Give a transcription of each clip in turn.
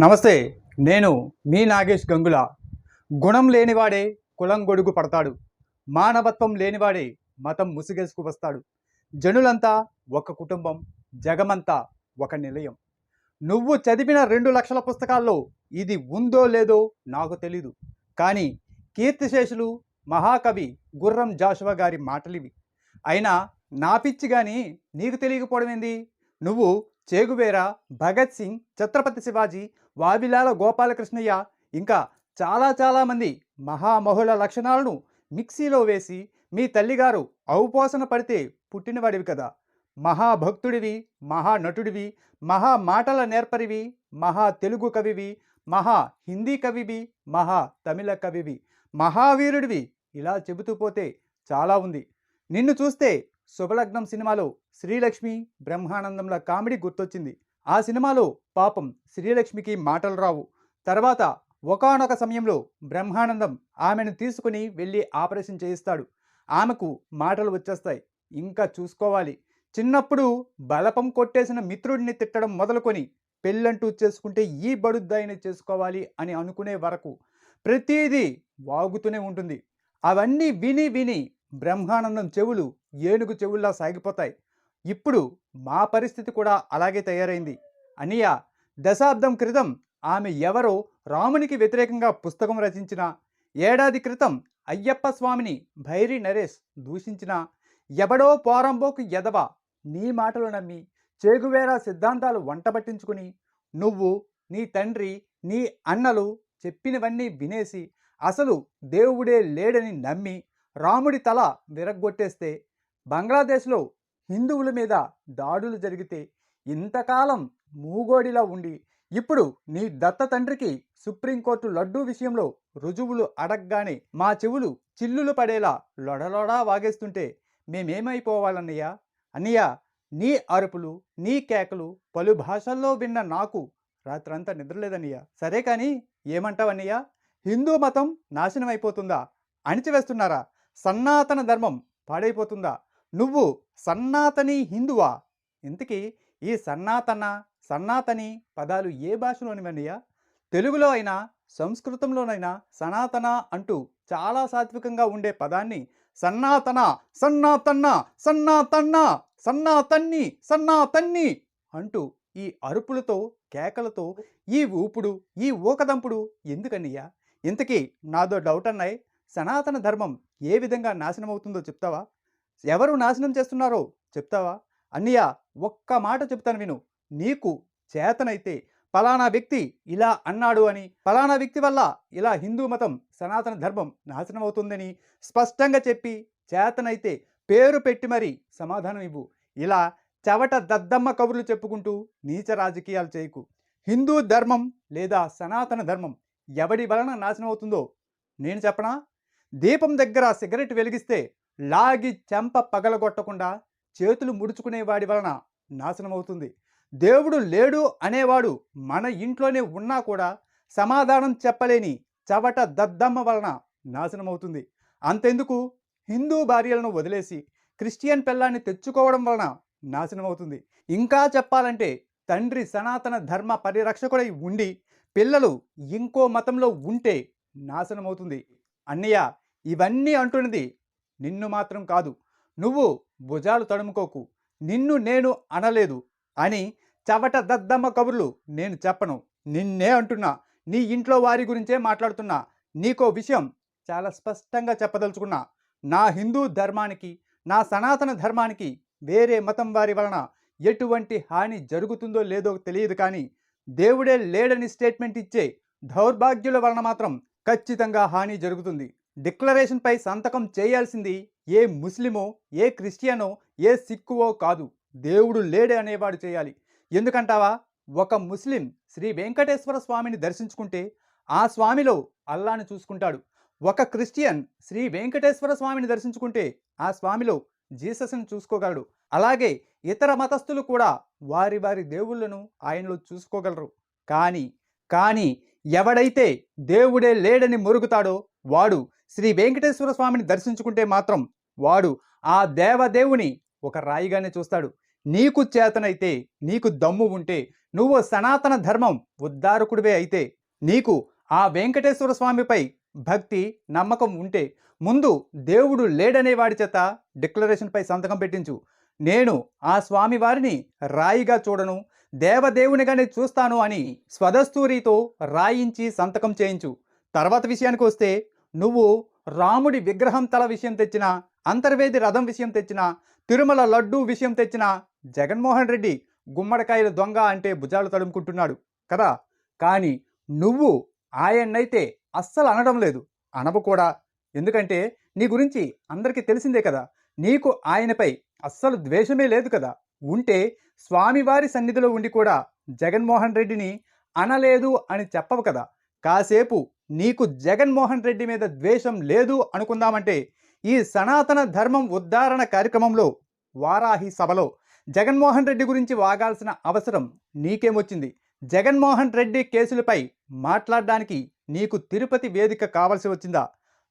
నమస్తే నేను మీ నాగేష్ గంగుల. గుణం లేనివాడే కులం గొడుగు పడతాడు. మానవత్వం లేనివాడే మతం ముసుగేసుకు వస్తాడు. జనులంతా ఒక కుటుంబం జగమంతా ఒక నిలయం. నువ్వు చదివిన రెండు లక్షల పుస్తకాల్లో ఇది ఉందో లేదో నాకు తెలీదు. కానీ కీర్తిశేషులు మహాకవి గుర్రం జాషువా గారి మాటలివి. అయినా నా పిచ్చి కానీ నీకు తెలియకపోవడం ఏంది నువ్వు చేగువేరా భగత్ సింగ్ ఛత్రపతి శివాజీ వావిలాల గోపాలకృష్ణయ్య ఇంకా చాలా చాలామంది మహామహుల లక్షణాలను మిక్సీలో వేసి మీ తల్లిగారు ఔపోసన పడితే పుట్టినవాడివి కదా. మహాభక్తుడివి మహానటుడివి మహా మాటల నేర్పరివి మహా తెలుగు కవివి మహా హిందీ కవివి మహా తమిళ కవివి మహావీరుడివి ఇలా చెబుతూ పోతే చాలా ఉంది. నిన్ను చూస్తే శుభలగ్నం సినిమాలో శ్రీలక్ష్మి బ్రహ్మానందంల కామెడీ గుర్తొచ్చింది. ఆ సినిమాలో పాపం శ్రీలక్ష్మికి మాటలు రావు. తర్వాత ఒకానొక సమయంలో బ్రహ్మానందం ఆమెను తీసుకుని వెళ్ళి ఆపరేషన్ చేయిస్తాడు. ఆమెకు మాటలు వచ్చేస్తాయి. ఇంకా చూసుకోవాలి. చిన్నప్పుడు బలపం కొట్టేసిన మిత్రుడిని తిట్టడం మొదలుకొని పెళ్ళంటూ చేసుకుంటే ఈ బడుద్దాయిని చేసుకోవాలి అని అనుకునే వరకు ప్రతిదీ వాగుతూనే ఉంటుంది. అవన్నీ విని విని బ్రహ్మానందం చెవులు ఏనుగు చెవుల్లా సాగిపోతాయి. ఇప్పుడు మా పరిస్థితి కూడా అలాగే తయారైంది. అనియ దశాబ్దం క్రితం ఆమె ఎవరో రామునికి వ్యతిరేకంగా పుస్తకం రచించిన ఏడాది క్రితం అయ్యప్ప స్వామిని భైరి నరేష్ దూషించిన ఎవడో పోరంబోకు ఎదవ నీ మాటలు నమ్మి చేగువేరా సిద్ధాంతాలు వంటబట్టించుకుని నువ్వు నీ తండ్రి నీ అన్నలు చెప్పినవన్నీ వినేసి అసలు దేవుడే లేడని నమ్మి రాముడి తల విరగ్గొట్టేస్తే బంగ్లాదేశ్లో హిందువుల మీద దాడులు జరిగితే ఇంతకాలం మూగోడిలా ఉండి. ఇప్పుడు నీ దత్త తండ్రికి సుప్రీంకోర్టు లడ్డూ విషయంలో రుజువులు అడగగానే మా చెవులు చిల్లులు పడేలా లొడలొడా వాగేస్తుంటే మేమేమైపోవాలన్నయ్యా? అన్నయ్య నీ అరుపులు నీ కేకలు పలు భాషల్లో విన్న నాకు రాత్రంతా నిద్రలేదన్నయ్య. సరే కానీ ఏమంటావన్నయ్య? హిందూ మతం నాశనం అయిపోతుందా అణిచివేస్తున్నారా? సనాతన ధర్మం పాడైపోతుందా? నువ్వు సన్నాతని హిందువా? ఇంతకీ ఈ సన్నాతన? సనాతని పదాలు ఏ భాషలోనివన్నయ్యా తెలుగులో అయినా సంస్కృతంలోనైనా సనాతన అంటూ చాలా సాత్వికంగా ఉండే పదాన్ని సన్నాతన సన్నాతన్న సన్నాతన్న సన్నాతన్ని సన్నాతన్ని అంటూ ఈ అరుపులతో కేకలతో ఈ ఊపుడు ఈ ఊకదంపుడు ఎందుకన్నయ్యా? ఇంతకీ నాదో డౌట్ అన్నాయి సనాతన ధర్మం ఏ విధంగా నాశనం అవుతుందో చెప్తావా? ఎవరు నాశనం చేస్తున్నారో చెప్తావా? అన్నయ్య ఒక్క మాట చెప్తాను విను. నీకు చేతనైతే ఫలానా వ్యక్తి ఇలా అన్నాడు అని ఫలానా వ్యక్తి వల్ల ఇలా హిందూ మతం సనాతన ధర్మం నాశనం అవుతుందని స్పష్టంగా చెప్పి చేతనైతే పేరు పెట్టి మరీ సమాధానం ఇవ్వు. ఇలా చవట దద్దమ్మ కబుర్లు చెప్పుకుంటూ నీచ రాజకీయాలు చేయకు. హిందూ ధర్మం లేదా సనాతన ధర్మం ఎవడి వలన నాశనం అవుతుందో నేను చెప్పనా? దీపం దగ్గర సిగరెట్ వెలిగిస్తే లాగి చెంప పగలగొట్టకుండా చేతులు ముడుచుకునే వాడి వలన నాశనం అవుతుంది దేవుడు లేడు అనేవాడు మన ఇంట్లోనే ఉన్నా కూడా సమాధానం చెప్పలేని చవట దద్దమ్మ వలన నాశనం అవుతుంది అంతెందుకు? హిందూ భార్యలను వదిలేసి క్రిస్టియన్ పిల్లాన్ని తెచ్చుకోవడం వలన నాశనం అవుతుంది ఇంకా చెప్పాలంటే తండ్రి సనాతన ధర్మ పరిరక్షకుడై ఉండి పిల్లలు ఇంకో మతంలో ఉంటే నాశనం అవుతుంది అన్నయ్య ఇవన్నీ అంటున్నది నిన్ను మాత్రం కాదు. నువ్వు భుజాలు తడుముకోకు. నిన్ను నేను అనలేదు. అని చవట దద్దమ్మ కబుర్లు. నేను చెప్పను. నిన్నే అంటున్నా. నీ ఇంట్లో వారి గురించే మాట్లాడుతున్నా. నీకో విషయం చాలా స్పష్టంగా చెప్పదలుచుకున్నా. నా హిందూ ధర్మానికి నా సనాతన ధర్మానికి వేరే మతం వారి వలన ఎటువంటి హాని జరుగుతుందో లేదో తెలియదు కానీ దేవుడే లేడని స్టేట్మెంట్ ఇచ్చే దౌర్భాగ్యుల వలన మాత్రం ఖచ్చితంగా హాని జరుగుతుంది. డిక్లరేషన్పై సంతకం చేయాల్సింది ఏ ముస్లిమో ఏ క్రిస్టియనో ఏ సిక్కువో కాదు. దేవుడు లేడే అనేవాడు చేయాలి. ఎందుకంటావా? ఒక ముస్లిం శ్రీ వెంకటేశ్వర స్వామిని దర్శించుకుంటే ఆ స్వామిలో అల్లాను చూసుకుంటాడు. ఒక క్రిస్టియన్ శ్రీ వెంకటేశ్వర స్వామిని దర్శించుకుంటే ఆ స్వామిలో జీసస్ని చూసుకోగలడు. అలాగే ఇతర మతస్థులు కూడా వారి వారి దేవుళ్ళను ఆయనలో చూసుకోగలరు. కానీ కానీ ఎవడైతే దేవుడే లేడని మురుగుతాడో వాడు శ్రీ వెంకటేశ్వర స్వామిని దర్శించుకుంటే మాత్రం వాడు ఆ దేవదేవుని ఒక రాయిగానే చూస్తాడు. నీకు చేతనైతే నీకు దమ్ము ఉంటే నువ్వు సనాతన ధర్మం ఉద్ధారకుడివే అయితే నీకు ఆ వెంకటేశ్వర స్వామిపై భక్తి నమ్మకం ఉంటే ముందు దేవుడు లేడనే వాడి చేత డిక్లరేషన్పై సంతకం పెట్టించు. నేను ఆ స్వామి వారిని రాయిగా చూడను దేవదేవునిగానే చూస్తాను అని స్వదస్తూరితో రాయించి సంతకం చేయించు. తర్వాత విషయానికి వస్తే నువ్వు రాముడి విగ్రహం తల విషయం తెచ్చినా అంతర్వేది రథం విషయం తెచ్చినా తిరుమల లడ్డూ విషయం తెచ్చిన జగన్మోహన్ రెడ్డి గుమ్మడికాయల దొంగ అంటే భుజాలు తడుముకుంటున్నాడు కదా. కానీ నువ్వు ఆయన్నైతే అస్సలు అనడం లేదు. అనవు కూడా. ఎందుకంటే నీ గురించి అందరికీ తెలిసిందే కదా. నీకు ఆయనపై అస్సలు ద్వేషమే లేదు కదా. ఉంటే స్వామివారి సన్నిధిలో ఉండి కూడా జగన్మోహన్ రెడ్డిని అనలేదు అని చెప్పవు కదా. కాసేపు నీకు జగన్మోహన్ రెడ్డి మీద ద్వేషం లేదు అనుకుందామంటే ఈ సనాతన ధర్మం ఉద్ధారణ కార్యక్రమంలో వారాహి సభలో జగన్మోహన్ రెడ్డి గురించి వాగాల్సిన అవసరం నీకేమొచ్చింది? జగన్మోహన్ రెడ్డి కేసులపై మాట్లాడడానికి నీకు తిరుపతి వేదిక కావాల్సి వచ్చిందా?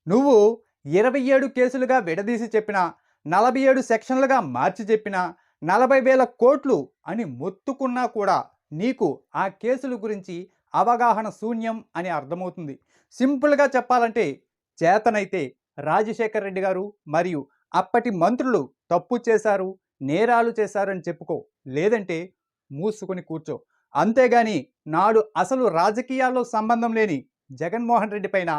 నువ్వు ఇరవై ఏడు కేసులుగా విడదీసి చెప్పినా నలభై ఏడు సెక్షన్లుగా మార్చి చెప్పినా నలభై వేల కోట్లు అని మొత్తుకున్నా కూడా నీకు ఆ కేసుల గురించి అవగాహన శూన్యం అని అర్థమవుతుంది. సింపుల్గా చెప్పాలంటే చేతనైతే రాజశేఖర్ రెడ్డి గారు మరియు అప్పటి మంత్రులు తప్పు చేశారు నేరాలు చేశారని చెప్పుకో. లేదంటే మూసుకొని కూర్చో. అంతేగాని నాడు అసలు రాజకీయాల్లో సంబంధం లేని జగన్మోహన్ రెడ్డి పైన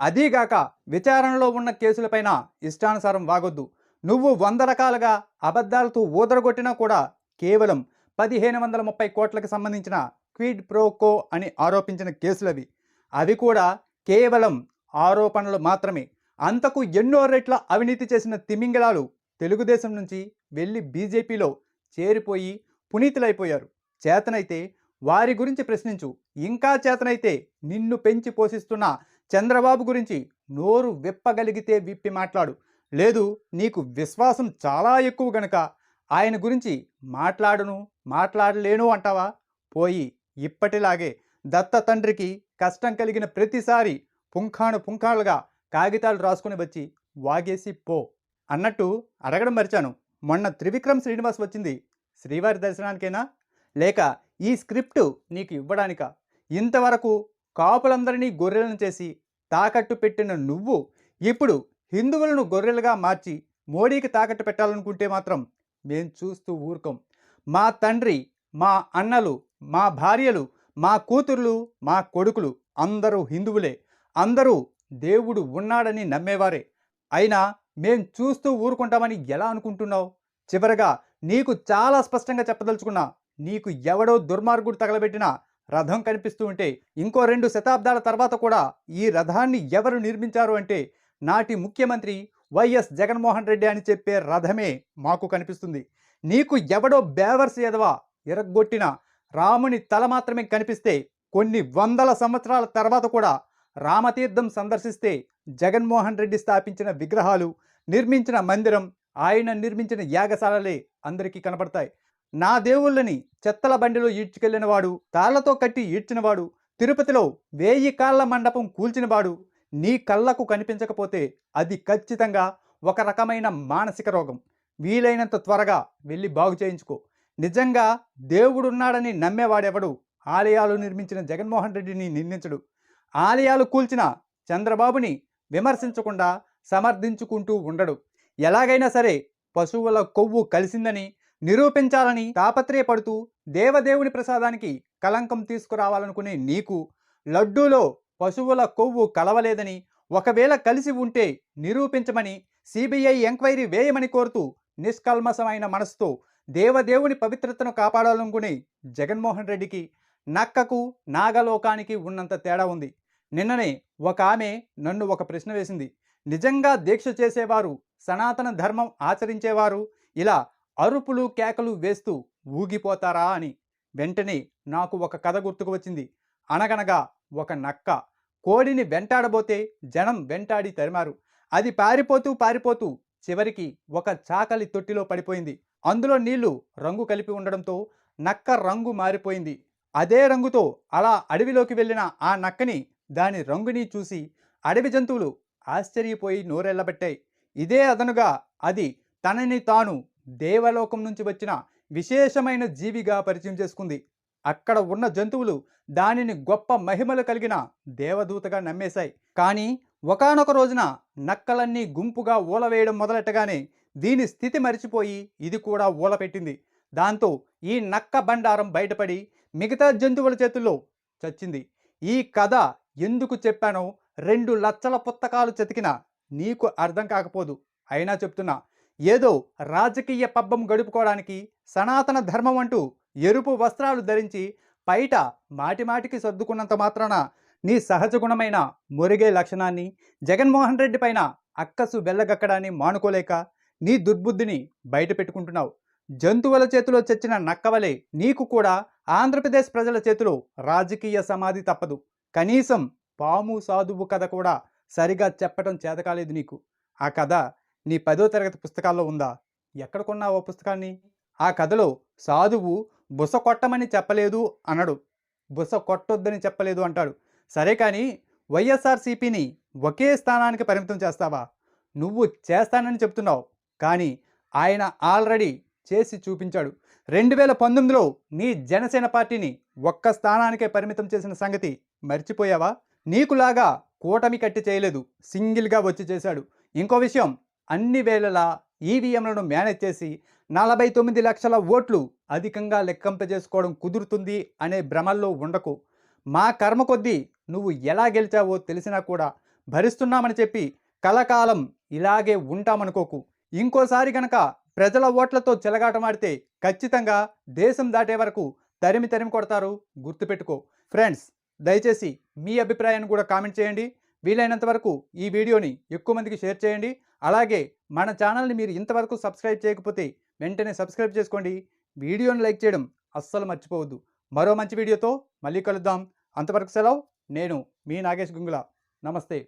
అదీగాక విచారణలో ఉన్న కేసులపైన ఇష్టానుసారం వాగొద్దు. నువ్వు వంద రకాలుగా అబద్ధాలతో ఊదరగొట్టినా కూడా కేవలం పదిహేను వందల ముప్పై కోట్లకు సంబంధించిన క్విడ్ ప్రోకో అని ఆరోపించిన కేసులవి. అవి కూడా కేవలం ఆరోపణలు మాత్రమే. అంతకు ఎన్నో రెట్ల అవినీతి చేసిన తిమింగళాలు తెలుగుదేశం నుంచి వెళ్ళి బీజేపీలో చేరిపోయి పునీతులైపోయారు. చేతనైతే వారి గురించి ప్రశ్నించు. ఇంకా చేతనైతే నిన్ను పెంచి పోషిస్తున్న చంద్రబాబు గురించి నోరు విప్పగలిగితే విప్పి మాట్లాడు. లేదు నీకు విశ్వాసం చాలా ఎక్కువ గనుక ఆయన గురించి మాట్లాడును మాట్లాడలేను అంటావా? పోయి ఇప్పటిలాగే దత్త తండ్రికి కష్టం కలిగిన ప్రతిసారి పుంఖాను పుంఖాలుగా కాగితాలు రాసుకుని వచ్చి వాగేసి పో అన్నట్టు అడగడం మరిచాను. మొన్న త్రివిక్రమ్ శ్రీనివాస్ వచ్చింది. శ్రీవారి దర్శనానికేనా? లేక ఈ స్క్రిప్ట్ నీకు ఇవ్వడానికా? ఇంతవరకు కాపులందరినీ గొర్రెలను చేసి తాకట్టు పెట్టిన నువ్వు ఇప్పుడు హిందువులను గొర్రెలుగా మార్చి మోడీకి తాకట్టు పెట్టాలనుకుంటే మాత్రం మేం చూస్తూ ఊరుకోం. మా తండ్రి మా అన్నలు మా భార్యలు మా కూతుర్లు మా కొడుకులు అందరూ హిందువులే. అందరూ దేవుడు ఉన్నాడని నమ్మేవారే. అయినా మేం చూస్తూ ఊరుకుంటామని ఎలా అనుకుంటున్నావు? చివరగా నీకు చాలా స్పష్టంగా చెప్పదలుచుకున్నా నీకు ఎవడో దుర్మార్గుడు తగలబెట్టిన రథం కనిపిస్తూ ఉంటే ఇంకో రెండు శతాబ్దాల తర్వాత కూడా ఈ రథాన్ని ఎవరు నిర్మించారు అంటే నాటి ముఖ్యమంత్రి వైఎస్ జగన్మోహన్ రెడ్డి అని చెప్పే రథమే మాకు కనిపిస్తుంది. నీకు ఎవడో బేవర్స్ ఎదవా ఇరగ్గొట్టిన రాముని తల మాత్రమే కనిపిస్తే కొన్ని వందల సంవత్సరాల తర్వాత కూడా రామతీర్థం సందర్శిస్తే జగన్మోహన్ రెడ్డి స్థాపించిన విగ్రహాలు నిర్మించిన మందిరం ఆయన నిర్మించిన యాగశాలలే అందరికీ కనపడతాయి. నా దేవుళ్ళని చెత్తల బండిలో ఈడ్చుకెళ్ళినవాడు తాళ్ళతో కట్టి ఈడ్చినవాడు తిరుపతిలో వేయి కాళ్ళ మండపం కూల్చినవాడు నీ కళ్ళకు కనిపించకపోతే అది ఖచ్చితంగా ఒక రకమైన మానసిక రోగం. వీలైనంత త్వరగా వెళ్ళి బాగు చేయించుకో. నిజంగా దేవుడున్నాడని నమ్మేవాడెవడు? ఆలయాలు నిర్మించిన జగన్మోహన్ రెడ్డిని నిందించడు. ఆలయాలు కూల్చిన చంద్రబాబుని విమర్శించకుండా సమర్థించుకుంటూ ఉండడు. ఎలాగైనా సరే పశువుల కొవ్వు కలిసిందని నిరూపించాలని తాపత్రయపడుతూ దేవదేవుని ప్రసాదానికి కలంకం తీసుకురావాలనుకునే నీకు లడ్డూలో పశువుల కొవ్వు కలవలేదని ఒకవేళ కలిసి ఉంటే నిరూపించమని సిబిఐ ఎంక్వైరీ వేయమని కోరుతూ నిష్కల్మసమైన మనసుతో దేవదేవుని పవిత్రతను కాపాడాలనుకునే జగన్మోహన్ రెడ్డికి నక్కకు నాగలోకానికి ఉన్నంత తేడా ఉంది. నిన్ననే ఒక ఆమె నన్ను ఒక ప్రశ్న వేసింది. నిజంగా దీక్ష చేసేవారు సనాతన ధర్మం ఆచరించేవారు? ఇలా అరుపులు కేకలు వేస్తూ ఊగిపోతారా అని. వెంటనే నాకు ఒక కథ గుర్తుకు వచ్చింది. అనగనగా ఒక నక్క కోడిని వెంటాడబోతే జనం వెంటాడి తరిమారు. అది పారిపోతూ పారిపోతూ చివరికి ఒక చాకలి తొట్టిలో పడిపోయింది. అందులో నీళ్ళు రంగు కలిపి ఉండడంతో నక్క రంగు మారిపోయింది. అదే రంగుతో అలా అడవిలోకి వెళ్ళిన ఆ నక్కని దాని రంగుని చూసి అడవి జంతువులు ఆశ్చర్యపోయి నోరెళ్ళబట్టాయి ఇదే అదనుగా అది తనని తాను దేవలోకం నుంచి వచ్చిన విశేషమైన జీవిగా పరిచయం చేసుకుంది. అక్కడ ఉన్న జంతువులు దానిని గొప్ప మహిమలు కలిగిన దేవదూతగా నమ్మేశాయి. కానీ ఒకానొక రోజున నక్కలన్నీ గుంపుగా ఊలవేయడం మొదలెట్టగానే దీని స్థితి మరిచిపోయి ఇది కూడా ఊలపెట్టింది. దాంతో ఈ నక్క బండారం బయటపడి మిగతా జంతువుల చేతుల్లో చచ్చింది. ఈ కథ ఎందుకు చెప్పానో రెండు లక్షల పుస్తకాలు చతికినా నీకు అర్థం కాకపోదు. అయినా చెప్తున్నా ఏదో రాజకీయ పబ్బం గడుపుకోవడానికి సనాతన ధర్మం అంటూ ఎరుపు వస్త్రాలు ధరించి బయట మాటిమాటికి సర్దుకున్నంత మాత్రాన నీ సహజ గుణమైన మురిగే లక్షణాన్ని జగన్మోహన్ రెడ్డి పైన అక్కసు వెళ్ళగక్కడాన్ని మానుకోలేక నీ దుర్బుద్ధిని బయట పెట్టుకుంటున్నావు. జంతువుల చేతిలో చచ్చిన నక్కవలే నీకు కూడా ఆంధ్రప్రదేశ్ ప్రజల చేతిలో రాజకీయ సమాధి తప్పదు. కనీసం పాము సాధువు కథ కూడా సరిగా చెప్పటం చేతకాలేదు నీకు. ఆ కథ నీ పదో తరగతి పుస్తకాల్లో ఉందా? ఎక్కడ కొన్నావు ఆ పుస్తకాన్ని? ఆ కథలో సాధువు బుస కొట్టమని చెప్పలేదు అనడు. బుస కొట్టొద్దని చెప్పలేదు అంటాడు. సరే కానీ వైఎస్ఆర్సీపీని ఒకే స్థానానికి పరిమితం చేస్తావా? నువ్వు చేస్తానని చెప్తున్నావు. కానీ ఆయన ఆల్రెడీ చేసి చూపించాడు. రెండు వేల పంతొమ్మిదిలో నీ జనసేన పార్టీని ఒక్క స్థానానికే పరిమితం చేసిన సంగతి మర్చిపోయావా? నీకులాగా కూటమి కట్టి చేయలేదు. సింగిల్గా వచ్చి చేశాడు. ఇంకో విషయం అన్ని వేళలా ఈవీఎంలను మేనేజ్ చేసి నలభై తొమ్మిది లక్షల ఓట్లు అధికంగా లెక్కింపజేసుకోవడం కుదురుతుంది అనే భ్రమల్లో ఉండకు. మా కర్మ కొద్దీ నువ్వు ఎలా గెలిచావో తెలిసినా కూడా భరిస్తున్నామని చెప్పి కలకాలం ఇలాగే ఉంటామనుకోకు. ఇంకోసారి గనక ప్రజల ఓట్లతో చెలగాటమాడితే ఖచ్చితంగా దేశం దాటే వరకు తరిమి తరిమి కొడతారు. గుర్తుపెట్టుకో. ఫ్రెండ్స్ దయచేసి మీ అభిప్రాయాన్ని కూడా కామెంట్ చేయండి. వీలైనంత వరకు ఈ వీడియోని ఎక్కువ మందికి షేర్ చేయండి. అలాగే మన ఛానల్ని మీరు ఇంతవరకు సబ్స్క్రైబ్ చేయకపోతే వెంటనే సబ్స్క్రైబ్ చేసుకోండి. వీడియోని లైక్ చేయడం అస్సలు మర్చిపోవద్దు. మరో మంచి వీడియోతో మళ్ళీ కలుద్దాం. అంతవరకు సెలవు. నేను మీ నాగేష్ గుంగుల. నమస్తే.